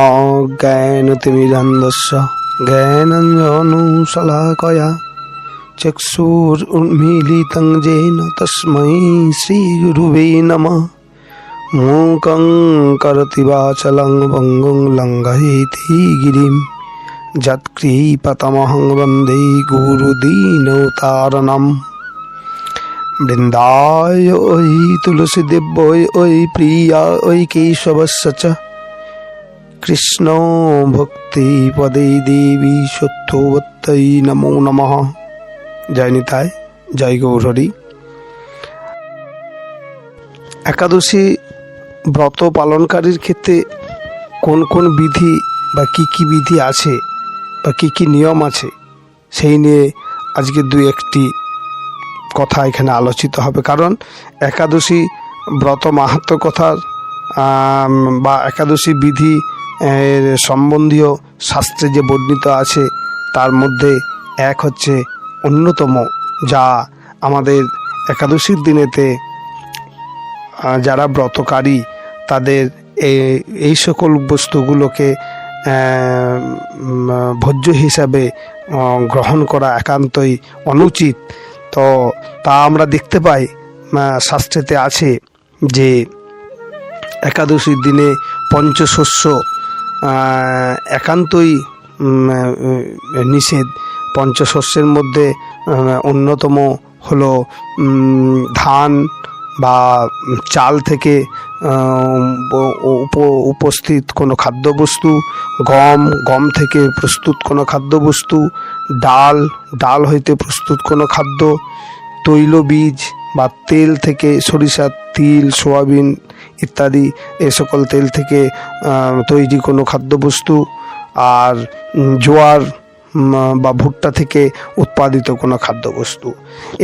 অজ্ঞানতিমিরান্ধস্য জ্ঞানঞ্জনুশলাকয়া gen তস্মৈ Shri গুরুবে নম। মুকং করতি বাচলং বঙ্গং লঙ্ঘয়েতি গিরিম, যৎকৃপতমহং বন্দে গুরুদীনতারণম বৃন্দায় ওই তুলসী দিব্য ওই প্রিয়া ওই কেশবস্য চ কৃষ্ণ ভক্তি পদে দেবী সত্যবত্তই নমো নমঃ। জয় নিতাই, জয় গৌরহরি। একাদশী ব্রত পালনকারীর ক্ষেত্রে কোন কোন বিধি বা কি কি বিধি আছে বা কি কি নিয়ম আছে, সেই নিয়ে আজকে দু একটি কথা এখানে আলোচিত হবে। কারণ একাদশী ব্রত মাহাত্ম কথার বা একাদশী বিধি সম্বন্ধীয় শাস্ত্রে যে বর্ণিত আছে, তার মধ্যে এক হচ্ছে অন্যতম, যা আমাদের একাদশীর দিনেতে যারা ব্রতকারী, তাদের এই সকল বস্তুগুলোকে ভোজ্য হিসাবে গ্রহণ করা একান্তই অনুচিত। তো, তা আমরা দেখতে পাই শাস্ত্রেতে আছে যে, একাদশীর দিনে পঞ্চশস্য একান্তই নিষেধ। পঞ্চশস্যের মধ্যে অন্যতম হলো ধান বা চাল থেকে উপ- উপস্থিত কোনো খাদ্যবস্তু, গম গম থেকে প্রস্তুত কোনো খাদ্যবস্তু, ডাল ডাল হইতে প্রস্তুত কোনো খাদ্য তৈল বীজ বা তেল থেকে সরিষার তিল, সোয়াবিন ইত্যাদি, এ সকল তেল থেকে তৈরি কোনো খাদ্যবস্তু আর জোয়ার বা ভুট্টা থেকে উৎপাদিত কোনো খাদ্যবস্তু।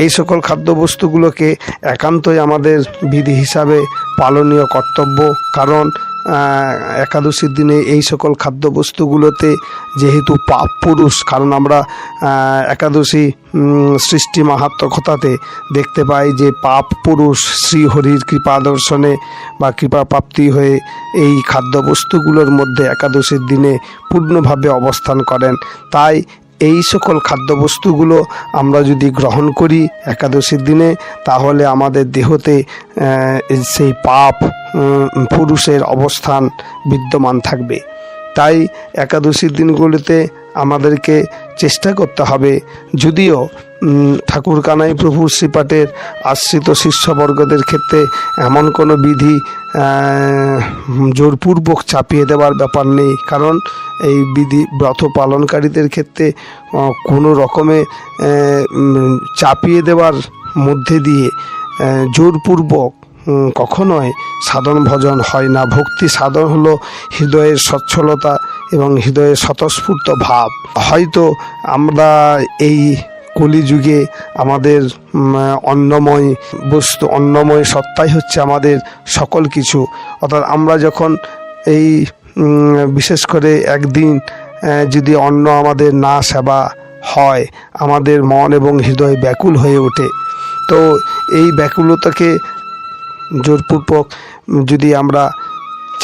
এই সকল খাদ্যবস্তুগুলোকে একান্তই আমাদের বিধি হিসাবে পালনীয় কর্তব্য। কারণ একাদশীর দিনে এই সকল খাদ্যবস্তুগুলোতে যেহেতু পাপ পুরুষ, কারণ আমরা একাদশী সৃষ্টি মাহাত্ম কথাতে দেখতে পাই যে পাপ পুরুষ শ্রীহরির কৃপা দর্শনে বা কৃপা প্রাপ্তি হয়ে এই খাদ্যবস্তুগুলোর মধ্যে একাদশীর দিনে পূর্ণভাবে অবস্থান করেন। তাই এই সকল খাদ্যবস্তুগুলো আমরা যদি গ্রহণ করি একাদশীর দিনে, তাহলে আমাদের দেহতে সেই পাপ পুরুষের অবস্থান বিদ্যমান থাকবে। তাই একাদশীর দিনগুলিতে আমাদেরকে চেষ্টা করতে হবে, যদিও ঠাকুর কানাই প্রভুর শ্রীপাঠের আশ্রিত শিষ্যবর্গদের ক্ষেত্রে এমন কোনো বিধি জোরপূর্বক চাপিয়ে দেওয়ার ব্যাপার নেই। কারণ এই বিধি ব্রত পালনকারীদের ক্ষেত্রে কোনো রকমে চাপিয়ে দেওয়ার মধ্যে দিয়ে জোরপূর্বক কখনোই সাধন ভজন হয় না। ভক্তি সাধন হলো হৃদয়ের সচ্ছলতা এবং হৃদয়ের স্বতঃস্ফূর্ত ভাব। হয়তো আমরা এই কলিযুগে আমাদের অন্নময় বস্তু, অন্নময় সত্তাই হচ্ছে আমাদের সকল কিছু। অর্থাৎ আমরা যখন এই বিশেষ করে একদিন যদি অন্ন আমাদের না সেবা হয়, আমাদের মন এবং হৃদয় ব্যাকুল হয়ে ওঠে। তো এই ব্যাকুলতাকে জোরপূর্বক যদি আমরা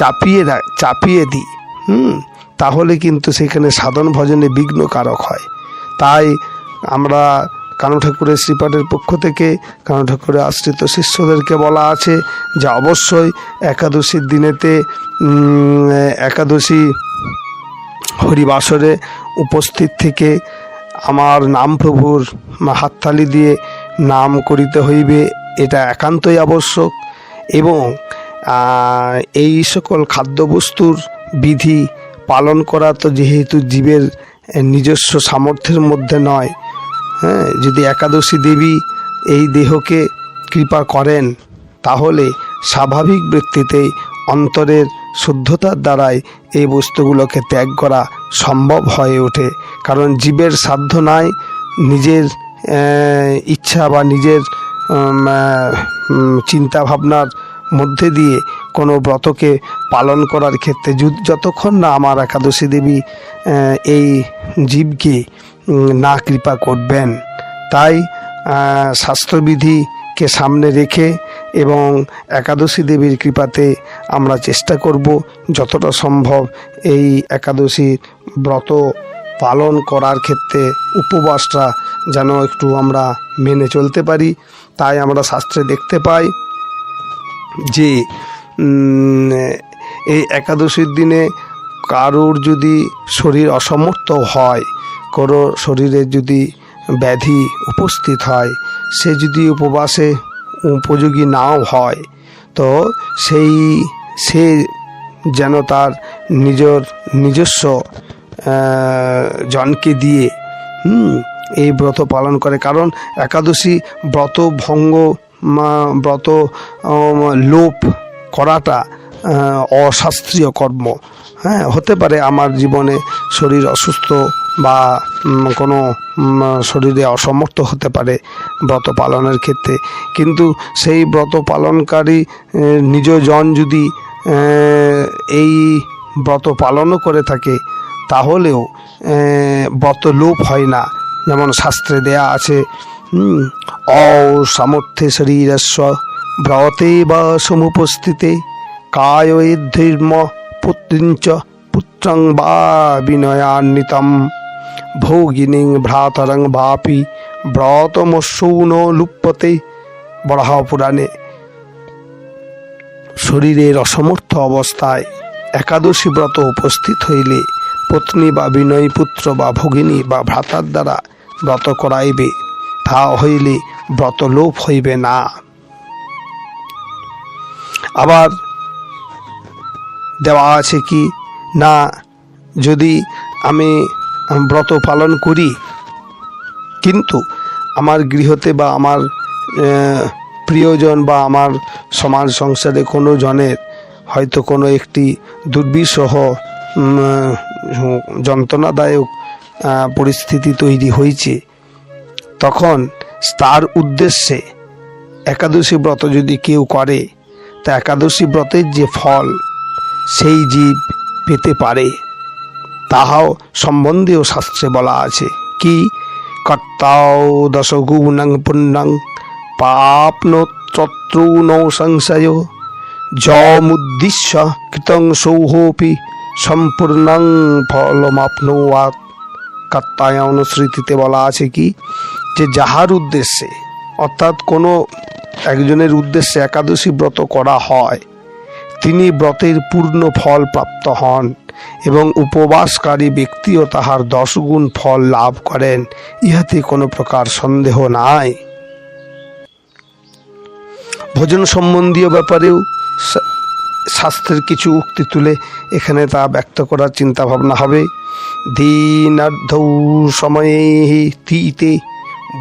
চাপিয়ে চাপিয়ে দিই, হুম, তাহলে কিন্তু সেখানে সাধন ভজনে বিঘ্নকারক হয়। তাই আমরা কানু ঠাকুরের শ্রীপাঠের পক্ষ থেকে, কানু ঠাকুরের আশ্রিত শিষ্যদেরকে বলা আছে যে অবশ্যই একাদশীর দিনেতে একাদশী হরিবাসরে উপস্থিত থেকে আমার নাম প্রভুর হাততালি দিয়ে নাম করিতে হইবে, এটা একান্তই আবশ্যক। এবং এই সকল খাদ্যবস্তুর বিধি পালন করা তো যেহেতু জীবের নিজস্ব সামর্থ্যের মধ্যে নয় হ্যাঁ যদি একাদশী দেবী এই দেহকে কৃপা করেন, তাহলে স্বাভাবিক ব্যক্তিতেই অন্তরের শুদ্ধতার দ্বারাই এই বস্তুগুলোকে ত্যাগ করা সম্ভব হয়ে ওঠে। কারণ জীবের সাধ্য নাই নিজের ইচ্ছা বা নিজের চিন্তা ভাবনার মধ্যে দিয়ে কোনো ব্রতকে পালন করার ক্ষেত্রে যতক্ষণ না আমার একাদশী দেবী এই জীবকে না কৃপা করবেন। তাই স্বাস্থ্যবিধিকে সামনে রেখে এবং একাদশী দেবীর কৃপাতে আমরা চেষ্টা করব যতটা সম্ভব এই একাদশীর ব্রত পালন করার ক্ষেত্রে উপবাসটা যেন একটু আমরা মেনে চলতে পারি। তাই আমরা শাস্ত্রে দেখতে পাই যে এই একাদশীর দিনে কারোর যদি শরীর অসমর্থ হয় কারও শরীরে যদি ব্যাধি উপস্থিত হয় সে যদি উপবাসে উপযোগী নাও হয় তো সেই সে যেন তার নিজের নিজস্ব জনকে দিয়ে হুম, এই ব্রত পালন করে। কারণ একাদশী ব্রত ভঙ্গ ব্রত লোপ করাটা অশাস্ত্রীয় কর্ম। হ্যাঁ হতে পারে আমার জীবনে শরীর অসুস্থ বা কোনো শরীরে অসমর্থ হতে পারে ব্রত পালনের ক্ষেত্রে। কিন্তু সেই ব্রত পালনকারী নিজজন যদি এই ব্রত পালনও করে থাকে তাহলেও ব্রত লোপ হয় না। যেমন শাস্ত্রে দেয়া আছে হুম, অসামর্থ্যে শরীরস্ব ব্রতে বা সমুপস্থিতে কায়ধর্ম পুত্রিঞ্চ পুত্রং বা বিনয়ান্বিতম। ভোগিনীং ভ্রাতরং বাপি ব্রতমসৌন লুপ্পতে বরাহ পুরাণে শরীরের অসমর্থ অবস্থায় একাদশী ব্রত উপস্থিত হইলে পত্নী বা বিনয়ী পুত্র বা ভগিনী বা ভ্রাতার দ্বারা ব্রত করাইবে, তা হইলে ব্রত লোপ হইবে না। আবার দেওয়া আছে কি, না, যদি আমি ব্রত পালন করি। কিন্তু আমার গৃহতে বা আমার প্রিয়জন বা আমার সমাজ সংসারে কোনো জনের হয়তো কোনো একটি দুর্বিষহ যন্ত্রণাদায়ক পরিস্থিতি তৈরি হয়েছে, তখন তার উদ্দেশ্যে একাদশী ব্রত যদি কেউ করে, তা একাদশী ব্রতের যে ফল, সেই জীব পেতে পারে। তাহাও সম্বন্ধেও শাস্ত্রে বলা আছে। কি? কর্তাও দশগুণং পুণ্যং পাপনোত্রূণ সংশয়। যমুদ্দিশ্য কৃতং সৌহপি সম্পূর্ণং ফলমাপনোয়াত। কাত্তায় অনুস্মৃতিতে বলা আছে কি? যে যাহার উদ্দেশ্যে, অর্থাৎ কোনো একজনের উদ্দেশ্যে একাদশী ব্রত করা হয়, তিনি ব্রতের পূর্ণ ফল প্রাপ্ত হন। এবং উপবাসকারী ব্যক্তিও তাহার দশগুণ ফল লাভ করেন, ইহাতে কোনো প্রকার সন্দেহ নাই। ভোজন সম্বন্ধীয় ব্যাপারেও শাস্ত্রের কিছু উক্তি তুলে এখানে তা ব্যক্ত করার চিন্তা ভাবনা হবে। দীনার্ধৌ সময়ে তীতে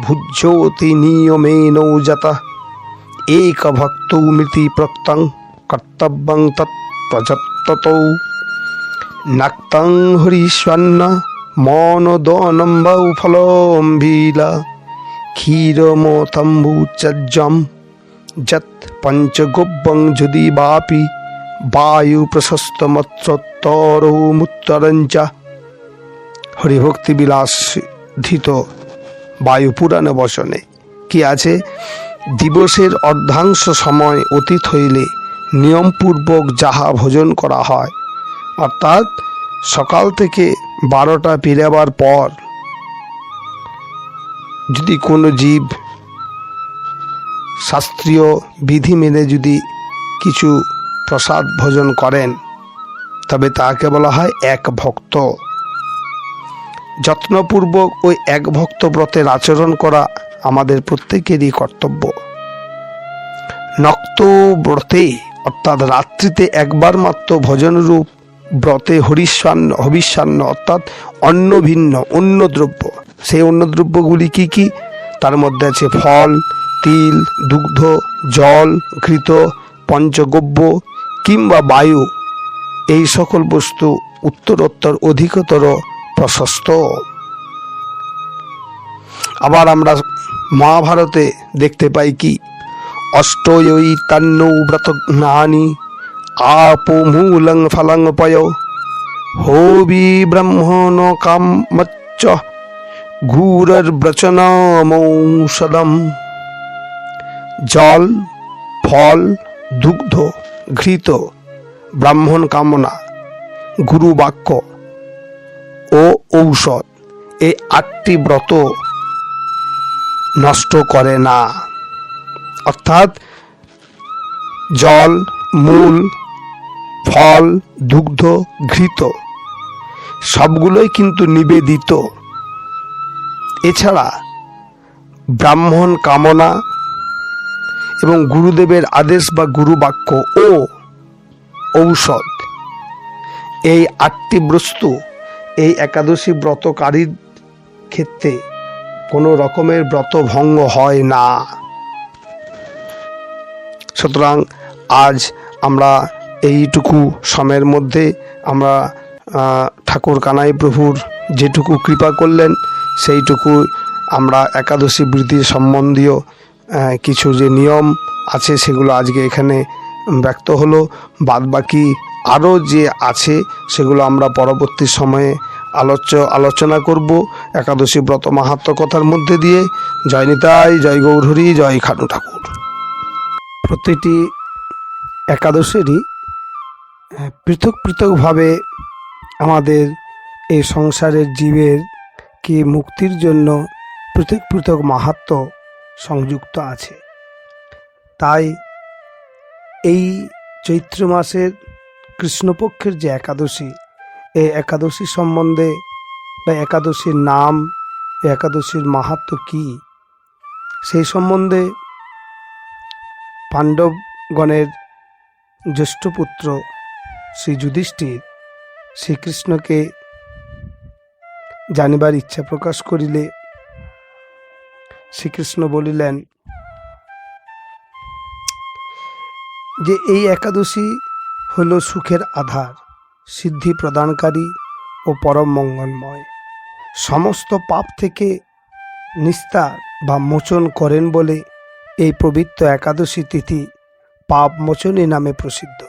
ভুজ্যোতি নিয়মেন যাতা এক ভক্তৌমিতি প্রক্তং কর্তব্যং তৎ প্রযত্ততৌ নাক্তং হরিষ্বন্ন মনদনম বৌ ফলম্বিলা ক্ষীরমতম্বুচর্যম যৎ পঞ্চগোব্বং যদি বাপি, বায়ু প্রশস্তমত্রোত্তরৌমুত্তরঞ্চ হরিভক্তি বিলাস ধৃত বায়ু পুরাণ বচনে। কি আছে? দিবসের অর্ধাংশ সময় অতীত হইলে নিয়মপূর্বক যাহা ভোজন করা হয় অর্থাৎ সকাল থেকে বারোটা পেরাবার পর, যদি কোনো জীব শাস্ত্রীয় বিধি মেনে যদি কিছু প্রসাদ ভোজন করেন, তবে তাকে বলা হয় এক ভক্ত। যত্নপূর্বক ওই এক ভক্ত ব্রতের আচরণ করা আমাদের প্রত্যেকেরই কর্তব্য। নক্ত ব্রতে, অর্থাৎ রাত্রিতে একবার মাত্র ভোজনরূপ ব্রতে হরিস্বান্ন হবিষ্যান্ন অর্থাৎ অন্ন ভিন্ন, অন্য দ্রব্য। সেই অন্য দ্রব্যগুলি কি কি? তার মধ্যে আছে ফল, তিল, দুগ্ধ, জল, ঘৃত, পঞ্চগব্য কিংবা বায়ু। এই সকল বস্তু উত্তরোত্তর অধিকতর প্রশস্ত। আবার আমরা মহাভারতে দেখতে পাই কি? অষ্টয়ই তান্নৌ ব্রতঘ্নানি আপমূলং ফলং পয় হোবি ব্রহ্মণ কামচ্চ ঘূরর্ব্রচনামৌষধম জল ফল দুগ্ধ ঘৃত ব্রাহ্মণ কামনা গুরু বাক্য ও ঔষধ এই আটটি ব্রত নষ্ট করে না। অর্থাৎ, জল, মূল ফল, দুগ্ধ, ঘৃত, সবগুলোই কিন্তু নিবেদিত। এছাড়া ব্রাহ্মণ কামনা এবং গুরুদেবের আদেশ বা গুরু বাক্য ও ঔষধ, এই আটটি বস্তু এই একাদশী ব্রতকারীর ক্ষেত্রে কোনো রকমের ব্রত ভঙ্গ হয় না। সুতরাং আজ আমরা এইটুকু সময়ের মধ্যে আমরা ঠাকুর কানাই প্রভুর যেটুকু কৃপা করলেন, সেইটুকু আমরা একাদশী বৃদ্ধি সম্বন্ধীয় কিছু যে নিয়ম আছে সেগুলো আজকে এখানে ব্যক্ত হলো। বাদবাকি আরও যে আছে সেগুলো আমরা পরবর্তী সময়ে আলোচ্য, আলোচনা করব একাদশী ব্রত মাহাত্ম কথার মধ্যে দিয়ে। জয় নিতাই, জয় গৌরহরি, জয় খানু ঠাকুর। প্রতিটি একাদশেরই পৃথক পৃথকভাবে আমাদের এই সংসারের জীবের কি মুক্তির জন্য পৃথক পৃথক মাহাত্ম সংযুক্ত আছে। তাই এই চৈত্র মাসের কৃষ্ণপক্ষের যে একাদশী, এই একাদশী সম্বন্ধে বা একাদশীর নাম, একাদশীর মাহাত্ম কি? সেই সম্বন্ধে পাণ্ডবগণের জ্যেষ্ঠ পুত্র শ্রী যুধিষ্ঠির শ্রীকৃষ্ণকে জানিবার ইচ্ছা প্রকাশ করিলে শ্রীকৃষ্ণ বলিলেন, যে এই একাদশী হল সুখের আধার, সিদ্ধি প্রদানকারী ও পরম মঙ্গলময়। সমস্ত পাপ থেকে নিস্তার বা মোচন করেন বলে এই পবিত্র একাদশী তিথি পাপ মোচনী নামে প্রসিদ্ধ।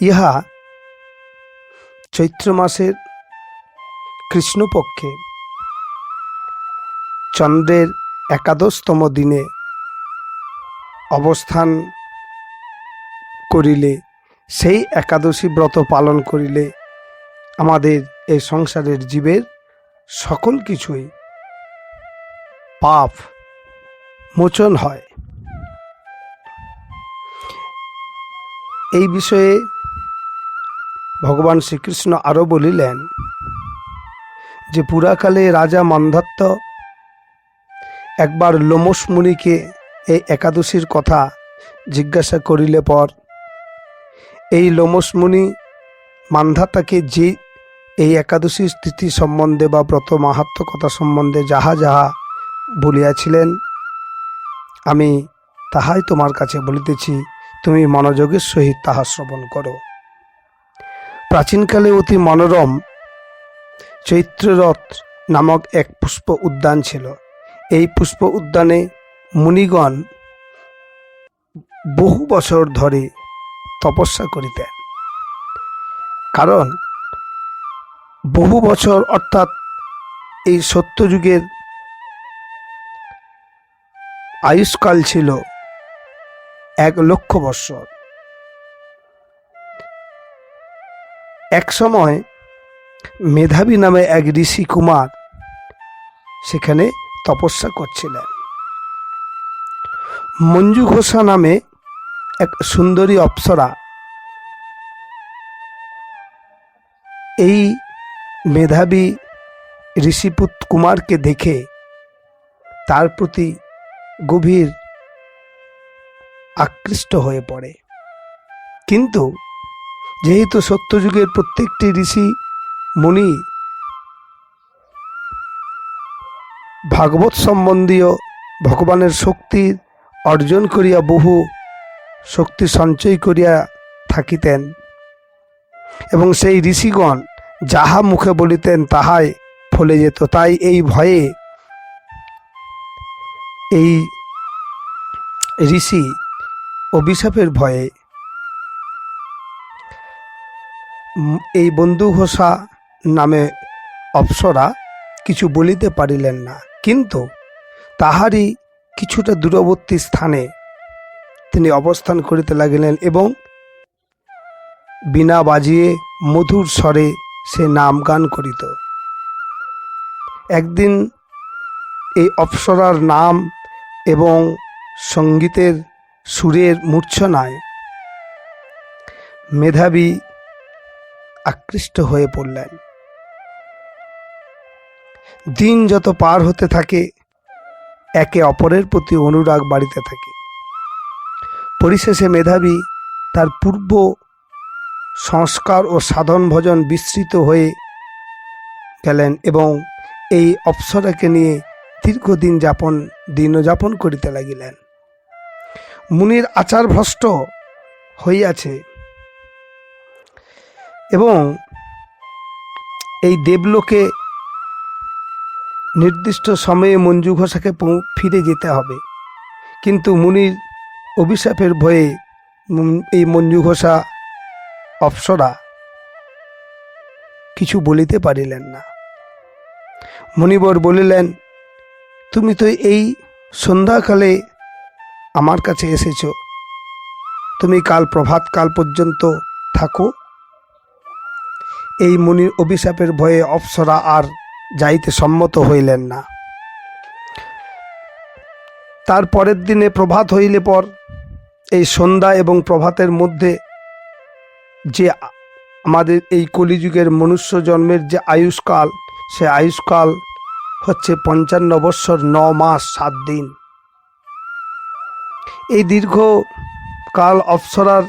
ইহা চৈত্র মাসের কৃষ্ণপক্ষে চন্দ্রের একাদশতম দিনে অবস্থান করিলে, সেই একাদশী ব্রত পালন করিলে আমাদের এই সংসারের জীবের সকল কিছুই পাপ মোচন হয়। এই বিষয়ে ভগবান শ্রীকৃষ্ণ আরও বলিলেন, যে পুরাকালে রাজা মন্ধাত্ত একবার লোমস মুনিকে এই একাদশীর কথা জিজ্ঞাসা করিলে পর, এই লোমস মুনি মান্ধাতাকে যে এই একাদশীর স্থিতি সম্বন্ধে বা ব্রত মাহাত্ম কথা সম্বন্ধে যাহা যাহা বলিয়াছিলেন, আমি তাহাই তোমার কাছে বলিতেছি, তুমি মনোযোগের সহিত তাহা শ্রবণ করো। প্রাচীনকালে অতি মনোরম চৈত্ররথ নামক এক পুষ্প উদ্যান ছিল। এই পুষ্প উদ্যানে মুনিগণ বহু বছর ধরে তপস্যা করিতেন। কারণ বহু বছর অর্থাৎ এই সত্যযুগের আয়ুষ্কাল ছিল এক লক্ষ বৎসর। এক সময় মেধাবী নামে এক ঋষি কুমার সেখানে তপস্যা করছিলেন। মঞ্জু ঘোষা নামে এক সুন্দরী অপ্সরা এই মেধাবী ঋষিপুত কুমারকে দেখে তার প্রতি গভীর আকৃষ্ট হয়ে পড়ে। কিন্তু যেহেতু সত্যযুগের প্রত্যেকটি ঋষি মুনি ভাগবত সম্বন্ধীয় ভগবানের শক্তির অর্জন করিয়া বহু শক্তি সঞ্চয় করিয়া থাকিতেন এবং সেই ঋষিগণ যাহা মুখে বলিতেন তাহাই ফলে যেত। তাই এই ভয়ে এই ঋষি অভিশাপের ভয়ে এই বন্ধু ঘোষা নামে অপ্সরা কিছু বলিতে পারিলেন না। কিন্তু তাহারই কিছুটা দূরবর্তী স্থানে তিনি অবস্থান করিতে লাগিলেন এবং বিনা বাজিয়ে মধুর স্বরে সে নাম গান করিত। একদিন এই অপ্সরার নাম এবং সঙ্গীতের সুরের মূর্ছনায় মেধাবী আকৃষ্ট হয়ে পড়লেন। দিন যত পার হতে থাকে, একে অপরের প্রতি অনুরাগ বাড়িতে থাকে। পরিশেষে মেধাবী তার পূর্ব সংস্কার ও সাধন ভজন বিস্তৃত হয়ে গেলেন এবং এই অপ্সরাকে নিয়ে দীর্ঘদিন যাপন, দিনযাপন করিতে লাগিলেন। মুনির আচার ভ্রষ্ট হইয়াছে। এবং এই দেবলোকে নির্দিষ্ট সময়ে মঞ্জু ঘোষাকে ফিরে যেতে হবে। কিন্তু মুনির অভিশাপের ভয়ে এই মঞ্জু ঘোষা অপ্সরা কিছু বলিতে পারিলেন না। মণিবর বলিলেন, তুমি তো এই সন্ধ্যাকালে আমার কাছে এসেছ। তুমি কাল প্রভাতকাল পর্যন্ত থাকো। এই মুনির অভিশাপের ভয়ে অপ্সরা আর যাইতে সম্মত হইলেন না। তার পরের দিনে প্রভাত হইলে পর এই সন্ধ্যা এবং প্রভাতের মধ্যে যে আমাদের এই কলিযুগের মনুষ্য জন্মের যে আয়ুষ্কাল, সে আয়ুষ্কাল হচ্ছে পঞ্চান্ন বৎসর ন মাস সাত দিন। এই দীর্ঘ কাল অপ্সরার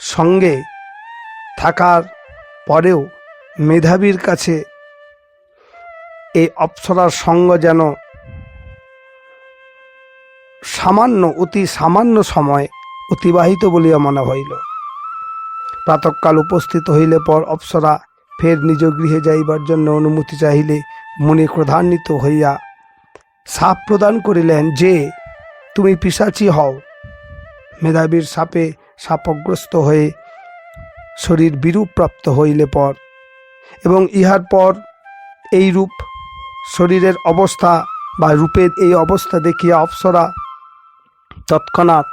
সঙ্গে থাকার পরেও মেধাবীর কাছে এই অপ্সরার সঙ্গ যেন সামান্য, অতি সামান্য সময় অতিবাহিত বলিয়া মনে হইল। প্রাতকাল উপস্থিত হইলে পর অপ্সরা ফের নিজ গৃহে যাইবার জন্য অনুমতি চাহিলে মনে ক্রধান্বিত হইয়া সাপ প্রদান করিলেন যে, তুমি পিসাচি হও। মেধাবীর সাপে সাপগ্রস্ত হয়ে শরীর বিরূপ প্রাপ্ত হইলে পর, এবং ইহার পর এই রূপ শরীরের অবস্থা বা রূপের এই অবস্থা দেখিয়া অপ্সরা তৎক্ষণাৎ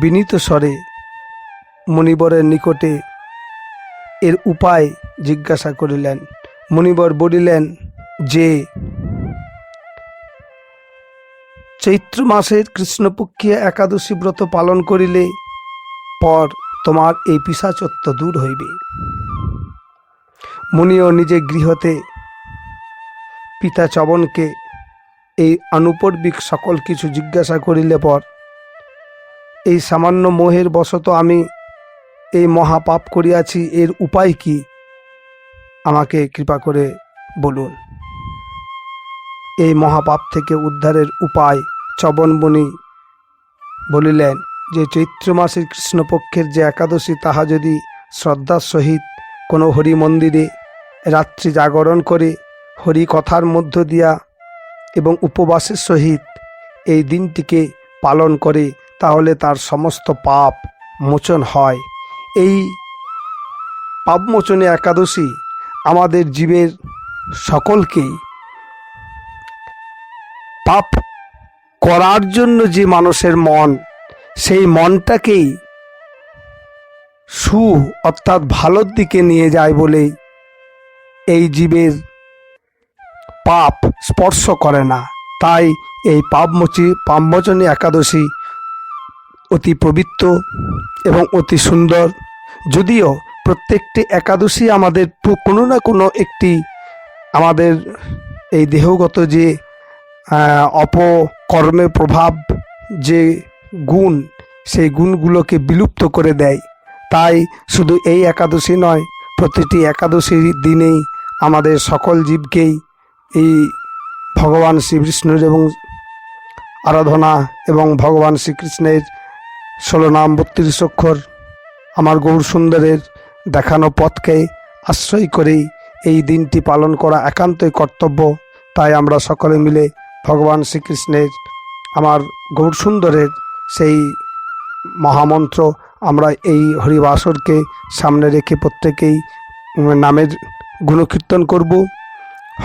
বিনীত স্বরে মণিবরের নিকটে এর উপায় জিজ্ঞাসা করিলেন। মণিবর বলিলেন, যে চৈত্র মাসের কৃষ্ণপক্ষিয়া একাদশী ব্রত পালন করিলে পর তোমার এই পিসাচত্ব দূর হইবে। মুনিও নিজে গৃহতে পিতা চবনকে এই আনুপর্বিক সকল কিছু জিজ্ঞাসা করিলে পর, এই সামান্য মোহের বশত আমি এই মহাপাপ করিয়াছি, এর উপায় কি? আমাকে কৃপা করে বলুন। এই মহাপাপ থেকে উদ্ধারের উপায় চবনবনি বলিলেন যে চৈত্র মাসের কৃষ্ণপক্ষের যে একাদশী, তাহা যদি শ্রদ্ধার সহিত কোনো হরি মন্দিরে রাত্রি জাগরণ করে হরি কথার মধ্য দিয়া এবং উপবাসের সহিত এই দিনটিকে পালন করে, তাহলে তার সমস্ত পাপ মোচন হয়। এই পাপমোচনে একাদশী আমাদের জীবের সকলকেই পাপ করার জন্য যে মানুষের মন সেই মনটাকেই সু অর্থাৎ ভালোর দিকে নিয়ে যায় বলেই এই জীবের পাপ স্পর্শ করে না। তাই এই পাপমোচী, পাপমোচনী একাদশী অতি পবিত্র এবং অতি সুন্দর। যদিও প্রত্যেকটি একাদশী আমাদের কোনো না কোনো একটি আমাদের এই দেহগত যে অপকর্মের প্রভাব যে গুণ, সেই গুণগুলোকে বিলুপ্ত করে দেয়। তাই শুধু এই একাদশী নয়, প্রতিটি একাদশীর দিনেই আমাদের সকল জীবকেই এই ভগবান শ্রীকৃষ্ণের এবং আরাধনা এবং ভগবান শ্রীকৃষ্ণের ষোলো নাম বত্রিশ অক্ষর আমার গৌর সুন্দরের দেখানো পথকে আশ্রয় করেই এই দিনটি পালন করা একান্তই কর্তব্য। তাই আমরা সকলে মিলে ভগবান শ্রীকৃষ্ণের, আমার গৌর সুন্দরের সেই মহামন্ত্র আমরা এই হরিবাসরকে সামনে রেখে প্রত্যেকেই নামের গুণকীর্তন করব।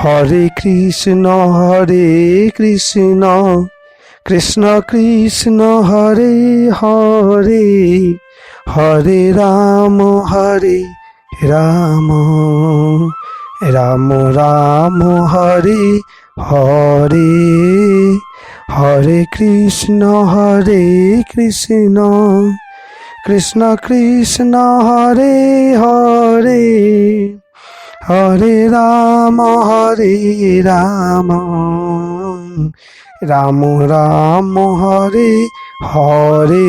হরে কৃষ্ণ হরে কৃষ্ণ কৃষ্ণ কৃষ্ণ, হরে হরে হরে রাম হরে রাম রাম রাম, হরে হরে। হরে কৃষ্ণ হরে কৃষ্ণ। কৃষ্ণ কৃষ্ণ, হরে হরে। হরে রাম হরে রাম। রাম রাম, হরে হরে।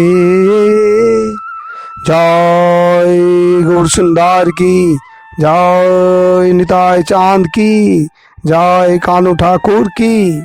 জয় গৌর সুন্দর কি? জয় নিতাই চাঁদ কি? জয় কানু ঠাকুর কি?